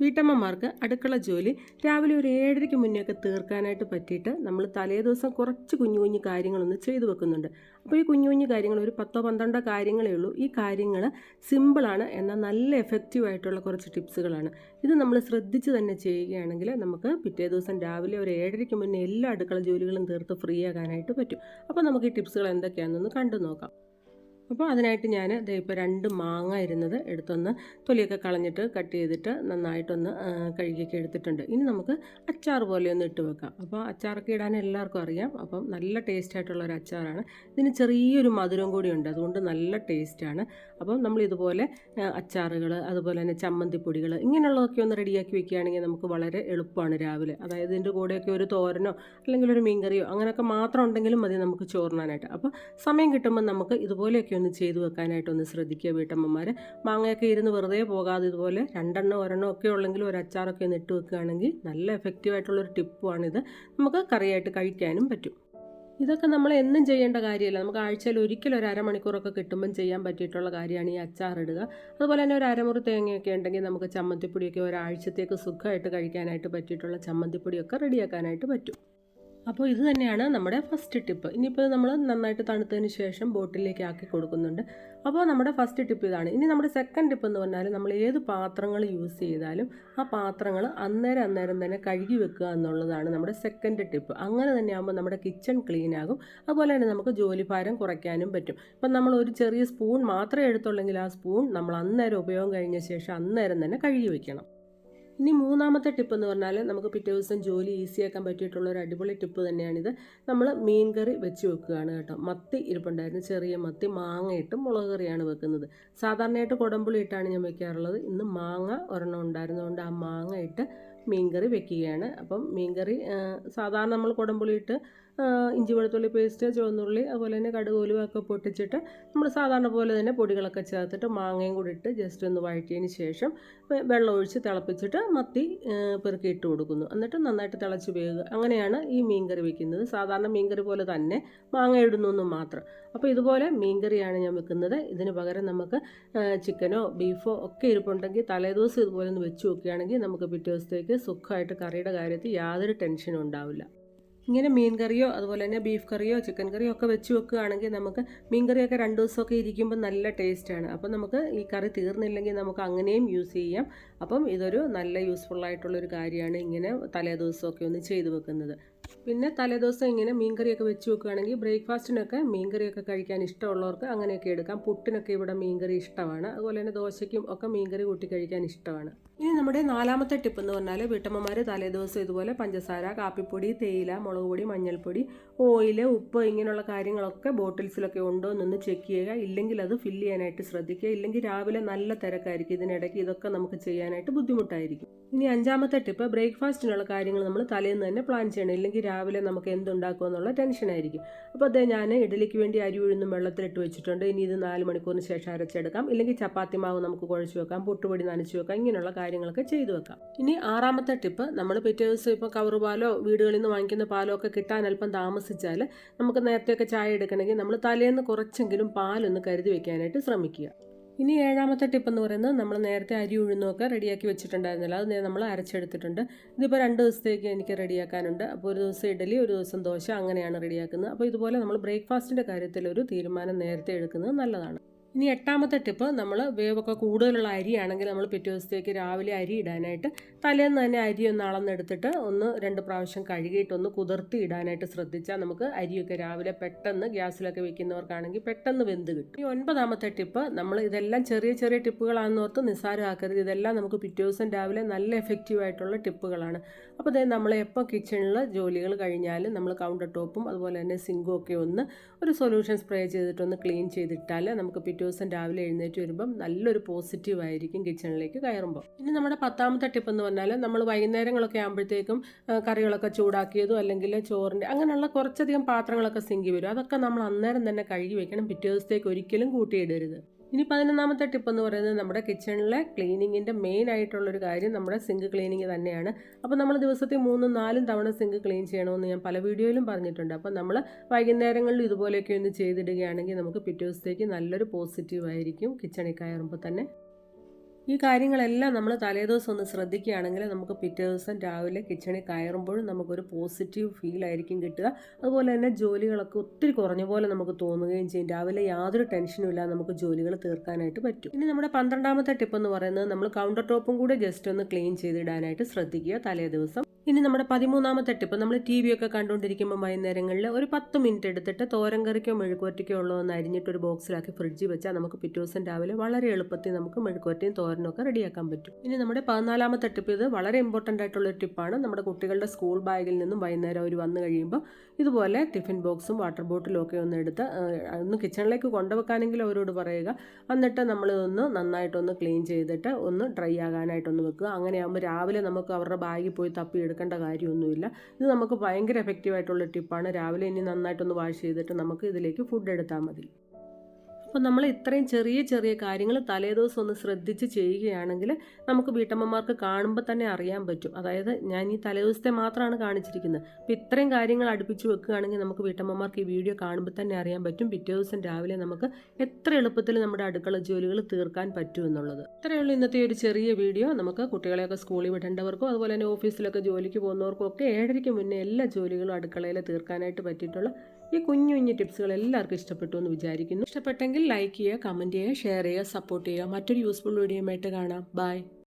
വീട്ടമ്മമാർക്ക് അടുക്കള ജോലി രാവിലെ ഒരു ഏഴരയ്ക്ക് മുന്നേ ഒക്കെ തീർക്കാനായിട്ട് പറ്റിയിട്ട് നമ്മൾ തലേ ദിവസം കുറച്ച് കുഞ്ഞു കുഞ്ഞു കാര്യങ്ങളൊന്ന് ചെയ്തു വെക്കുന്നുണ്ട്. അപ്പോൾ ഈ കുഞ്ഞു കുഞ്ഞു കാര്യങ്ങൾ ഒരു പത്തോ പന്ത്രണ്ടോ കാര്യങ്ങളേ ഉള്ളൂ. ഈ കാര്യങ്ങൾ സിമ്പിളാണ് എന്നാൽ നല്ല എഫക്റ്റീവ് ആയിട്ടുള്ള കുറച്ച് ടിപ്സുകളാണ്. ഇത് നമ്മൾ ശ്രദ്ധിച്ച് തന്നെ ചെയ്യുകയാണെങ്കിൽ നമുക്ക് പിറ്റേ ദിവസം രാവിലെ ഒരു ഏഴരയ്ക്ക് മുന്നേ എല്ലാ അടുക്കള ജോലികളും തീർത്ത് ഫ്രീ ആകാനായിട്ട് പറ്റും. അപ്പോൾ നമുക്ക് ഈ ടിപ്സുകൾ എന്തൊക്കെയാണെന്നൊന്ന് കണ്ടു നോക്കാം. അപ്പോൾ അതിനായിട്ട് ഞാൻ ദേ ഇപ്പോൾ രണ്ട് മാങ്ങ ഇരുന്നത് എടുത്തൊന്ന് തൊലിയൊക്കെ കളഞ്ഞിട്ട് കട്ട് ചെയ്തിട്ട് നന്നായിട്ടൊന്ന് കഴുകിയൊക്കെ എടുത്തിട്ടുണ്ട്. ഇനി നമുക്ക് അച്ചാർ പോലെ ഒന്ന് ഇട്ട് വെക്കാം. അപ്പോൾ അച്ചാറൊക്കെ ഇടാൻ എല്ലാവർക്കും അറിയാം. അപ്പം നല്ല ടേസ്റ്റ് ആയിട്ടുള്ള ഒരു അച്ചാറാണ്. ഇതിന് ചെറിയൊരു മധുരം കൂടിയുണ്ട് അതുകൊണ്ട് നല്ല ടേസ്റ്റാണ് അപ്പം നമ്മൾ ഇതുപോലെ അച്ചാറുകൾ അതുപോലെ തന്നെ ചമ്മന്തിപ്പൊടികൾ ഇങ്ങനെയുള്ളതൊക്കെ ഒന്ന് റെഡിയാക്കി വെക്കുകയാണെങ്കിൽ നമുക്ക് വളരെ എളുപ്പമാണ് രാവിലെ. അതായത് ഇതിന്റെ കൂടെയൊക്കെ ഒരു തോരനോ അല്ലെങ്കിൽ ഒരു മീൻകറിയോ അങ്ങനെയൊക്കെ മാത്രം ഉണ്ടെങ്കിലും മതി നമുക്ക് ചോറിനാനായിട്ട്. അപ്പോൾ സമയം കിട്ടുമ്പോൾ നമുക്ക് ഇതുപോലെയൊക്കെ ഒന്ന് ചെയ്തു വെക്കാനായിട്ടൊന്ന് ശ്രദ്ധിക്കുക വീട്ടമ്മമാർ മാങ്ങയൊക്കെ ഇരുന്ന് വെറുതെ പോകാതെ ഇതുപോലെ രണ്ടെണ്ണം ഒരെണ്ണം ഒക്കെ ഉള്ളെങ്കിൽ ഒരു അച്ചാറൊക്കെ ഒന്ന് ഇട്ട് വെക്കുകയാണെങ്കിൽ നല്ല എഫക്റ്റീവ് ആയിട്ടുള്ളൊരു ടിപ്പുമാണിത് നമുക്ക് കറിയായിട്ട് കഴിക്കാനും പറ്റും. ഇതൊക്കെ നമ്മൾ എന്നും ചെയ്യേണ്ട കാര്യമല്ല. നമുക്ക് ആഴ്ചയിൽ ഒരിക്കലും ഒരു അരമണിക്കൂറൊക്കെ കിട്ടുമ്പം ചെയ്യാൻ പറ്റിയിട്ടുള്ള കാര്യമാണ് ഈ അച്ചാറിടുക അതുപോലെ തന്നെ ഒരു അരമുറി തേങ്ങയൊക്കെ ഉണ്ടെങ്കിൽ നമുക്ക് ചമ്മന്തിപ്പൊടിയൊക്കെ ഒരാഴ്ചത്തേക്ക് സുഖമായിട്ട് കഴിക്കാനായിട്ട് പറ്റിയിട്ടുള്ള ചമ്മന്തിപ്പൊടിയൊക്കെ റെഡിയാക്കാനായിട്ട് പറ്റും. അപ്പോൾ ഇത് തന്നെയാണ് നമ്മുടെ ഫസ്റ്റ് ടിപ്പ് ഇനിയിപ്പോൾ നമ്മൾ നന്നായിട്ട് തണുത്തതിന് ശേഷം ബോട്ടിലേക്ക് ആക്കി കൊടുക്കുന്നുണ്ട്. അപ്പോൾ നമ്മുടെ ഫസ്റ്റ് ടിപ്പ് ഇതാണ്. ഇനി നമ്മുടെ സെക്കൻഡ് ടിപ്പ് എന്ന് പറഞ്ഞാൽ നമ്മൾ ഏത് പാത്രങ്ങൾ യൂസ് ചെയ്താലും ആ പാത്രങ്ങൾ അന്നേരം അന്നേരം തന്നെ കഴുകി വെക്കുക എന്നുള്ളതാണ് നമ്മുടെ സെക്കൻഡ് ടിപ്പ് അങ്ങനെ തന്നെ ആകുമ്പോൾ നമ്മുടെ കിച്ചൺ ക്ലീൻ ആകും. അതുപോലെ തന്നെ നമുക്ക് ജോലിഭാരം കുറയ്ക്കാനും പറ്റും. ഇപ്പം നമ്മൾ ഒരു ചെറിയ സ്പൂൺ മാത്രമേ എടുത്തുള്ളെങ്കിൽ ആ സ്പൂൺ നമ്മൾ അന്നേരം ഉപയോഗം കഴിഞ്ഞ ശേഷം അന്നേരം തന്നെ കഴുകി വെക്കണം. ഇനി മൂന്നാമത്തെ ടിപ്പ് എന്ന് പറഞ്ഞാൽ നമുക്ക് പിറ്റേ ദിവസം ജോലി ഈസിയാക്കാൻ പറ്റിയിട്ടുള്ള ഒരു അടിപൊളി ടിപ്പ് തന്നെയാണിത്. നമ്മൾ മീൻ കറി വെച്ച് വെക്കുകയാണ് കേട്ടോ. മത്തി ഇരിപ്പുണ്ടായിരുന്നു. ചെറിയ മത്തി മാങ്ങയിട്ട് മുളക് കറിയാണ് വെക്കുന്നത്. സാധാരണയായിട്ട് കുടമ്പുളി ഇട്ടാണ് ഞാൻ വെക്കാറുള്ളത്. ഇന്ന് മാങ്ങ ഒരെണ്ണം ഉണ്ടായിരുന്നതുകൊണ്ട് ആ മാങ്ങ ഇട്ട് മീൻകറി വെക്കുകയാണ്. അപ്പം മീൻകറി കറി സാധാരണ നമ്മൾ കുടമ്പുളി ഇട്ട് ഇഞ്ചി വെളുത്തുള്ളി പേസ്റ്റ് ചുവന്നുള്ളി അതുപോലെ തന്നെ കടുക് ഉലുവൊക്കെ പൊട്ടിച്ചിട്ട് നമ്മൾ സാധാരണ പോലെ തന്നെ പൊടികളൊക്കെ ചേർത്തിട്ട് മാങ്ങയും കൂടി ഇട്ട് ജസ്റ്റ് ഒന്ന് വഴറ്റിയതിന് ശേഷം വെള്ളമൊഴിച്ച് തിളപ്പിച്ചിട്ട് മത്തി പെറുക്കി ഇട്ട് കൊടുക്കുന്നു. എന്നിട്ട് നന്നായിട്ട് തിളച്ച് വേകുക അങ്ങനെയാണ് ഈ മീൻകറി വെക്കുന്നത്. സാധാരണ മീൻകറി പോലെ തന്നെ മാങ്ങ ഇടുന്നു മാത്രം. അപ്പോൾ ഇതുപോലെ മീൻകറിയാണ് ഞാൻ വെക്കുന്നത്. ഇതിന് പകരം നമുക്ക് ചിക്കനോ ബീഫോ ഒക്കെ ഇരിപ്പുണ്ടെങ്കിൽ തലേദിവസം ഇതുപോലെ ഒന്ന് വെച്ച് നോക്കുകയാണെങ്കിൽ നമുക്ക് പിറ്റേ ദിവസത്തേക്ക് സുഖമായിട്ട് കറിയുടെ കാര്യത്തിൽ യാതൊരു ടെൻഷനും ഉണ്ടാവില്ല. ഇങ്ങനെ മീൻ കറിയോ അതുപോലെ തന്നെ ബീഫ് കറിയോ ചിക്കൻ കറിയോ ഒക്കെ വെച്ച് വെക്കുകയാണെങ്കിൽ നമുക്ക് മീൻ കറിയൊക്കെ രണ്ട് ദിവസമൊക്കെ ഇരിക്കുമ്പോൾ നല്ല ടേസ്റ്റാണ് അപ്പം നമുക്ക് ഈ കറി തീർന്നില്ലെങ്കിൽ നമുക്ക് അങ്ങനെയും യൂസ് ചെയ്യാം. അപ്പം ഇതൊരു നല്ല യൂസ്ഫുൾ ആയിട്ടുള്ളൊരു കാര്യമാണ് ഇങ്ങനെ തലേ ദിവസമൊക്കെ ഒന്ന് ചെയ്ത് വെക്കുന്നത്. പിന്നെ തലേദിവസം ഇങ്ങനെ മീൻകറിയൊക്കെ വെച്ച് വെക്കുകയാണെങ്കിൽ ബ്രേക്ക്ഫാസ്റ്റിനൊക്കെ മീൻകറിയൊക്കെ കഴിക്കാൻ ഇഷ്ടമുള്ളവർക്ക് അങ്ങനെയൊക്കെ എടുക്കാം. പുട്ടിനൊക്കെ ഇവിടെ മീൻകറി ഇഷ്ടമാണ്. അതുപോലെ തന്നെ ദോശയ്ക്കും ഒക്കെ മീൻകറി കൂട്ടി കഴിക്കാൻ ഇഷ്ടമാണ്. ഇനി നമ്മുടെ നാലാമത്തെ ടിപ്പ് എന്ന് പറഞ്ഞാൽ വീട്ടമ്മമാർ തലേദിവസം ഇതുപോലെ പഞ്ചസാര കാപ്പിപ്പൊടി തേയില മുളക് പൊടി മഞ്ഞൾപ്പൊടി ഓയിൽ ഉപ്പ് ഇങ്ങനെയുള്ള കാര്യങ്ങളൊക്കെ ബോട്ടിൽസിലൊക്കെ ഉണ്ടോ എന്നൊന്ന് ചെക്ക് ചെയ്യുക. ഇല്ലെങ്കിൽ അത് ഫില്ല് ചെയ്യാനായിട്ട് ശ്രദ്ധിക്കുക. ഇല്ലെങ്കിൽ രാവിലെ നല്ല തിരക്കായിരിക്കും. ഇതിനിടയ്ക്ക് ഇതൊക്കെ നമുക്ക് ചെയ്യാനായിട്ട് ബുദ്ധിമുട്ടായിരിക്കും. ഇനി അഞ്ചാമത്തെ ടിപ്പ് ബ്രേക്ക്ഫാസ്റ്റിനുള്ള കാര്യങ്ങൾ നമ്മൾ തലേന്ന് തന്നെ പ്ലാൻ ചെയ്യണം. ഇല്ലെങ്കിൽ രാവിലെ നമുക്ക് എന്തുണ്ടാക്കും എന്നുള്ള ടെൻഷനായിരിക്കും അപ്പോൾ അതേ ഞാൻ ഇഡലിക്ക് വേണ്ടി അരി ഉഴുന്നും വെള്ളത്തിലിട്ട് വെച്ചിട്ടുണ്ട്. ഇനി ഇത് നാല് മണിക്കൂറിന് ശേഷം അരച്ചെടുക്കാം. ഇല്ലെങ്കിൽ ചപ്പാത്തി മാവ് നമുക്ക് കുഴച്ച് വെക്കാം. പുട്ടുപൊടി നനച്ച് വെക്കാം. ഇങ്ങനെയുള്ള കാര്യങ്ങളൊക്കെ ചെയ്തു വെക്കാം. ഇനി ആറാമത്തെ ടിപ്പ് നമ്മൾ പിറ്റേ ദിവസം ഇപ്പോൾ കവർ പാലോ വീടുകളിൽ നിന്ന് വാങ്ങിക്കുന്ന പാലോ ഒക്കെ കിട്ടാൻ അല്പം താമസിച്ചാൽ നമുക്ക് നേരത്തെയൊക്കെ ചായ എടുക്കണമെങ്കിൽ നമ്മൾ തലേന്ന് കുറച്ചെങ്കിലും പാലൊന്ന് കരുതി വെക്കാനായിട്ട് ശ്രമിക്കുക. ഇനി ഏഴാമത്തെ ടിപ്പ് എന്ന് പറയുന്നത് നമ്മൾ നേരത്തെ അരി ഉഴുന്നൊക്കെ റെഡിയാക്കി വെച്ചിട്ടുണ്ടായിരുന്നില്ല. അത് നമ്മൾ അരച്ചെടുത്തിട്ടുണ്ട്. ഇതിപ്പോൾ രണ്ട് ദിവസത്തേക്ക് എനിക്ക് റെഡിയാക്കാനുണ്ട് അപ്പോൾ ഒരു ദിവസം ഇഡലി ഒരു ദിവസം ദോശ അങ്ങനെയാണ് റെഡിയാക്കുന്നത് അപ്പോൾ ഇതുപോലെ നമ്മൾ ബ്രേക്ക്ഫാസ്റ്റിന്റെ കാര്യത്തിൽ ഒരു തീരുമാനം നേരത്തെ എടുക്കുന്നത് നല്ലതാണ്. ഇനി എട്ടാമത്തെ ടിപ്പ് നമ്മൾ വേവൊക്കെ കൂടുതലുള്ള അരിയാണെങ്കിൽ നമ്മൾ പിറ്റേ ദിവസത്തേക്ക് രാവിലെ അരി ഇടാനായിട്ട് തലേന്ന് തന്നെ അരി ഒന്ന് അളന്നെടുത്തിട്ട് ഒന്ന് രണ്ട് പ്രാവശ്യം കഴുകിയിട്ട് ഒന്ന് കുതിർത്തി ഇടാനായിട്ട് ശ്രദ്ധിച്ചാൽ നമുക്ക് അരിയൊക്കെ രാവിലെ പെട്ടെന്ന് ഗ്യാസിലൊക്കെ വെക്കുന്നവർക്കാണെങ്കിൽ പെട്ടെന്ന് വെന്ത് കിട്ടും. ഈ ഒൻപതാമത്തെ ടിപ്പ് നമ്മൾ ഇതെല്ലാം ചെറിയ ചെറിയ ടിപ്പുകളാണെന്ന് ഓർത്ത് നിസ്സാരമാക്കരുത്. ഇതെല്ലാം നമുക്ക് പിറ്റേ ദിവസം രാവിലെ നല്ല എഫക്റ്റീവ് ആയിട്ടുള്ള ടിപ്പുകളാണ്. അപ്പോൾ അതായത് നമ്മൾ എപ്പോൾ കിച്ചണിൽ ജോലികൾ കഴിഞ്ഞാൽ നമ്മൾ കൗണ്ടർ ടോപ്പും അതുപോലെ തന്നെ സിങ്കും ഒക്കെ ഒന്ന് ഒരു സൊല്യൂഷൻ സ്പ്രേ ചെയ്തിട്ടൊന്ന് ക്ലീൻ ചെയ്തിട്ടാൽ നമുക്ക് പിറ്റേ ദിവസം രാവിലെ എഴുന്നേറ്റ് വരുമ്പം നല്ലൊരു പോസിറ്റീവ് ആയിരിക്കും കിച്ചണിലേക്ക് കയറുമ്പോൾ ഇനി നമ്മുടെ പത്താമത്തെ ടിപ്പ് എന്ന് പറഞ്ഞാൽ നമ്മൾ വൈകുന്നേരങ്ങളൊക്കെ ആകുമ്പോഴത്തേക്കും കറികളൊക്കെ ചൂടാക്കിയതും അല്ലെങ്കിൽ ചോറിന്റെ അങ്ങനെയുള്ള കുറച്ചധികം പാത്രങ്ങളൊക്കെ സിങ്കി വരും. അതൊക്കെ നമ്മൾ അന്നേരം തന്നെ കഴുകി വെക്കണം. പിറ്റേ ദിവസത്തേക്ക് ഒരിക്കലും കൂട്ടിയിടരുത്. ഇനി പതിനൊന്നാമത്തെ ടിപ്പ് എന്ന് പറയുന്നത് നമ്മുടെ കിച്ചണിലെ ക്ലീനിങ്ങിന്റെ മെയിൻ ആയിട്ടുള്ളൊരു കാര്യം നമ്മുടെ സിങ്ക് ക്ലീനിങ് തന്നെയാണ്. അപ്പോൾ നമ്മൾ ദിവസത്തിൽ മൂന്നും നാലും തവണ സിങ്ക് ക്ലീൻ ചെയ്യണമെന്ന് ഞാൻ പല വീഡിയോയിലും പറഞ്ഞിട്ടുണ്ട്. അപ്പോൾ നമ്മൾ വൈകുന്നേരങ്ങളിൽ ഇതുപോലെയൊക്കെ ഒന്ന് ചെയ്തിടുകയാണെങ്കിൽ നമുക്ക് പിറ്റേ ദിവസത്തേക്ക് നല്ലൊരു പോസിറ്റീവ് ആയിരിക്കും. കിച്ചണിൽ കയറുമ്പോൾ തന്നെ. ഈ കാര്യങ്ങളെല്ലാം നമ്മൾ തലേദിവസം ഒന്ന് ശ്രദ്ധിക്കുകയാണെങ്കിൽ നമുക്ക് പിറ്റേ ദിവസം രാവിലെ കിച്ചണിൽ കയറുമ്പോഴും നമുക്കൊരു പോസിറ്റീവ് ഫീൽ ആയിരിക്കും കിട്ടുക. അതുപോലെ തന്നെ ജോലികളൊക്കെ ഒത്തിരി കുറഞ്ഞ പോലെ നമുക്ക് തോന്നുകയും ചെയ്യും. രാവിലെ യാതൊരു ടെൻഷനും ഇല്ലാതെ നമുക്ക് ജോലികൾ തീർക്കാനായിട്ട് പറ്റും. ഇനി നമ്മുടെ പന്ത്രണ്ടാമത്തെ ടിപ്പ് എന്ന് പറയുന്നത് നമ്മൾ കൗണ്ടർ ടോപ്പും കൂടെ ജസ്റ്റ് ഒന്ന് ക്ലീൻ ചെയ്തിടാനായിട്ട് ശ്രദ്ധിക്കുക തലേ ദിവസം. ഇനി നമ്മുടെ പതിമൂന്നാമത്തെ ടിപ്പ് നമ്മൾ ടി വി ഒക്കെ കണ്ടുകൊണ്ടിരിക്കുമ്പോൾ വൈകുന്നേരങ്ങളിൽ ഒരു പത്ത് മിനിറ്റ് എടുത്തിട്ട് തോരൻ കറിക്കോ മെഴുക്കുവരട്ടിക്കോ ഉള്ളതെന്ന് അരിഞ്ഞിട്ട് ഒരു ബോക്സിലാക്കി ഫ്രിഡ്ജിൽ വെച്ചാൽ നമുക്ക് പിറ്റേ ദിവസം രാവിലെ വളരെ എളുപ്പത്തിൽ നമുക്ക് മെഴുക്കുവരട്ടിയും തോരനും ഒക്കെ റെഡിയാക്കാൻ പറ്റും. ഇനി നമ്മുടെ പതിനാലാമത്തെ ടിപ്പ് ഇത് വളരെ ഇമ്പോർട്ടന്റ് ആയിട്ടുള്ള ഒരു ടിപ്പാണ് നമ്മുടെ കുട്ടികളുടെ സ്കൂൾ ബാഗിൽ നിന്നും വൈകുന്നേരം അവർ വന്നു കഴിയുമ്പോൾ ഇതുപോലെ ടിഫിൻ ബോക്സും വാട്ടർ ബോട്ടിലും ഒക്കെ ഒന്ന് എടുത്ത് ഒന്ന് കിച്ചണിലേക്ക് കൊണ്ടുവെക്കാനെങ്കിലും അവരോട് പറയുക. എന്നിട്ട് നമ്മൾ ഒന്ന് നന്നായിട്ടൊന്ന് ക്ലീൻ ചെയ്തിട്ട് ഒന്ന് ഡ്രൈ ആകാനായിട്ടൊന്ന് വെക്കുക. അങ്ങനെയാകുമ്പോൾ രാവിലെ നമുക്ക് അവരുടെ ബാഗിൽ പോയി തപ്പി എടുക്കേണ്ട കാര്യമൊന്നുമില്ല. ഇത് നമുക്ക് ഭയങ്കര എഫക്റ്റീവ് ആയിട്ടുള്ള ടിപ്പാണ് രാവിലെ ഇനി നന്നായിട്ടൊന്ന് വാഷ് ചെയ്തിട്ട് നമുക്ക് ഇതിലേക്ക് ഫുഡ് എടുത്താൽ മതി. അപ്പോൾ നമ്മൾ ഇത്രയും ചെറിയ ചെറിയ കാര്യങ്ങൾ തലേദിവസം ഒന്ന് ശ്രദ്ധിച്ച് ചെയ്യുകയാണെങ്കിൽ നമുക്ക് വീട്ടമ്മമാർക്ക് കാണുമ്പോൾ തന്നെ അറിയാൻ പറ്റും. അതായത് ഞാൻ ഈ തലേദിവസത്തെ മാത്രമാണ് കാണിച്ചിരിക്കുന്നത്. അപ്പോൾ ഇത്രയും കാര്യങ്ങൾ അടുപ്പിച്ച് വെക്കുകയാണെങ്കിൽ നമുക്ക് വീട്ടമ്മമാർക്ക് ഈ വീഡിയോ കാണുമ്പോൾ തന്നെ അറിയാൻ പറ്റും. പിറ്റേ ദിവസം രാവിലെ നമുക്ക് എത്ര എളുപ്പത്തിൽ നമ്മുടെ അടുക്കള ജോലികൾ തീർക്കാൻ പറ്റും എന്നുള്ളത്. ഇത്രയുള്ള ഇന്നത്തെ ഒരു ചെറിയ വീഡിയോ. നമുക്ക് കുട്ടികളെയൊക്കെ സ്കൂളിൽ വിടേണ്ടവർക്കും അതുപോലെ തന്നെ ഓഫീസിലൊക്കെ ജോലിക്ക് പോകുന്നവർക്കും ഒക്കെ ഏഴരയ്ക്ക് മുന്നേ എല്ലാ ജോലികളും അടുക്കളയിൽ തീർക്കാനായിട്ട് പറ്റിയിട്ടുള്ള ഈ കുഞ്ഞു കുഞ്ഞു ടിപ്സുകൾ എല്ലാവർക്കും ഇഷ്ടപ്പെട്ടു എന്ന് വിചാരിക്കുന്നു. ഇഷ്ടപ്പെട്ടെങ്കിൽ ലൈക്ക് ചെയ്യുക കമന്റ് ചെയ്യുക ഷെയർ ചെയ്യുക സപ്പോർട്ട് ചെയ്യുക. മറ്റൊരു യൂസ്ഫുൾ വീഡിയോയുമായിട്ട് കാണാം. ബൈ